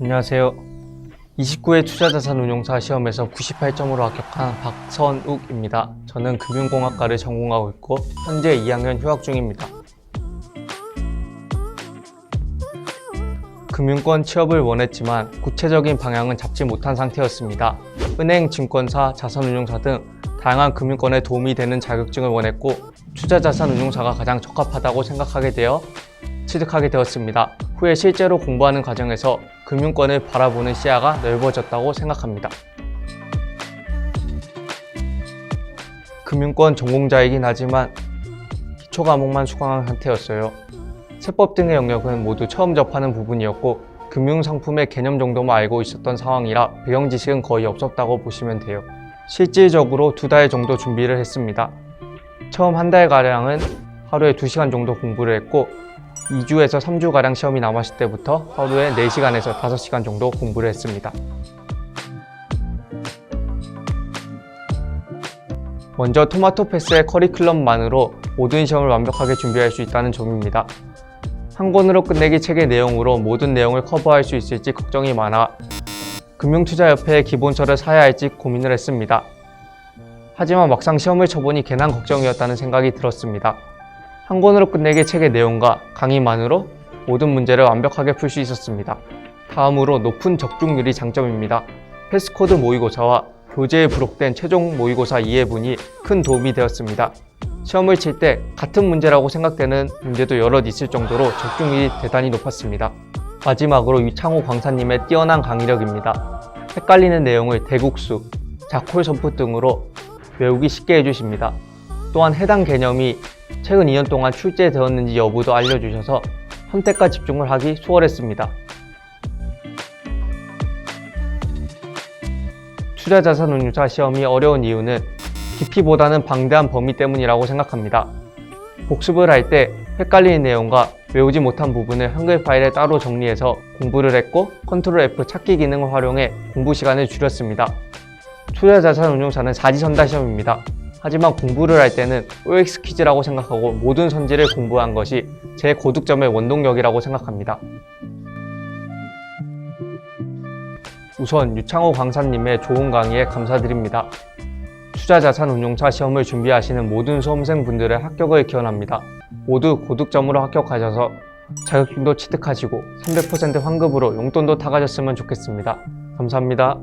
안녕하세요. 29회 투자자산운용사 시험에서 98점으로 합격한 박선욱입니다. 저는 금융공학과를 전공하고 있고 현재 2학년 휴학 중입니다. 금융권 취업을 원했지만 구체적인 방향은 잡지 못한 상태였습니다. 은행, 증권사, 자산운용사 등 다양한 금융권에 도움이 되는 자격증을 원했고 투자자산운용사가 가장 적합하다고 생각하게 되어 취득하게 되었습니다. 후에 실제로 공부하는 과정에서 금융권을 바라보는 시야가 넓어졌다고 생각합니다. 금융권 전공자이긴 하지만 기초 과목만 수강한 상태였어요. 세법 등의 영역은 모두 처음 접하는 부분이었고 금융상품의 개념 정도만 알고 있었던 상황이라 배경 지식은 거의 없었다고 보시면 돼요. 실질적으로 두 달 정도 준비를 했습니다. 처음 한 달가량은 하루에 2시간 정도 공부를 했고 2주에서 3주가량 시험이 남았을 때부터 하루에 4시간에서 5시간 정도 공부를 했습니다. 먼저 토마토 패스의 커리큘럼만으로 모든 시험을 완벽하게 준비할 수 있다는 점입니다. 한 권으로 끝내기 책의 내용으로 모든 내용을 커버할 수 있을지 걱정이 많아 금융투자협회의 기본서를 사야 할지 고민을 했습니다. 하지만 막상 시험을 쳐보니 괜한 걱정이었다는 생각이 들었습니다. 한 권으로 끝내기 책의 내용과 강의만으로 모든 문제를 완벽하게 풀 수 있었습니다. 다음으로 높은 적중률이 장점입니다. 패스코드 모의고사와 교재에 부록된 최종 모의고사 이해분이 큰 도움이 되었습니다. 시험을 칠 때 같은 문제라고 생각되는 문제도 여럿 있을 정도로 적중률이 대단히 높았습니다. 마지막으로 위창호 강사님의 뛰어난 강의력입니다. 헷갈리는 내용을 대국수, 자콜 선포 등으로 외우기 쉽게 해주십니다. 또한 해당 개념이 최근 2년 동안 출제되었는지 여부도 알려주셔서 선택과 집중을 하기 수월했습니다. 투자자산운용사 시험이 어려운 이유는 깊이보다는 방대한 범위 때문이라고 생각합니다. 복습을 할 때 헷갈리는 내용과 외우지 못한 부분을 한글 파일에 따로 정리해서 공부를 했고 컨트롤 F 찾기 기능을 활용해 공부 시간을 줄였습니다. 투자자산운용사는 사지선다 시험입니다. 하지만 공부를 할 때는 OX 퀴즈라고 생각하고 모든 선지를 공부한 것이 제 고득점의 원동력이라고 생각합니다. 우선 유창호 강사님의 좋은 강의에 감사드립니다. 투자자산운용사 시험을 준비하시는 모든 수험생분들의 합격을 기원합니다. 모두 고득점으로 합격하셔서 자격증도 취득하시고 300% 환급으로 용돈도 타가셨으면 좋겠습니다. 감사합니다.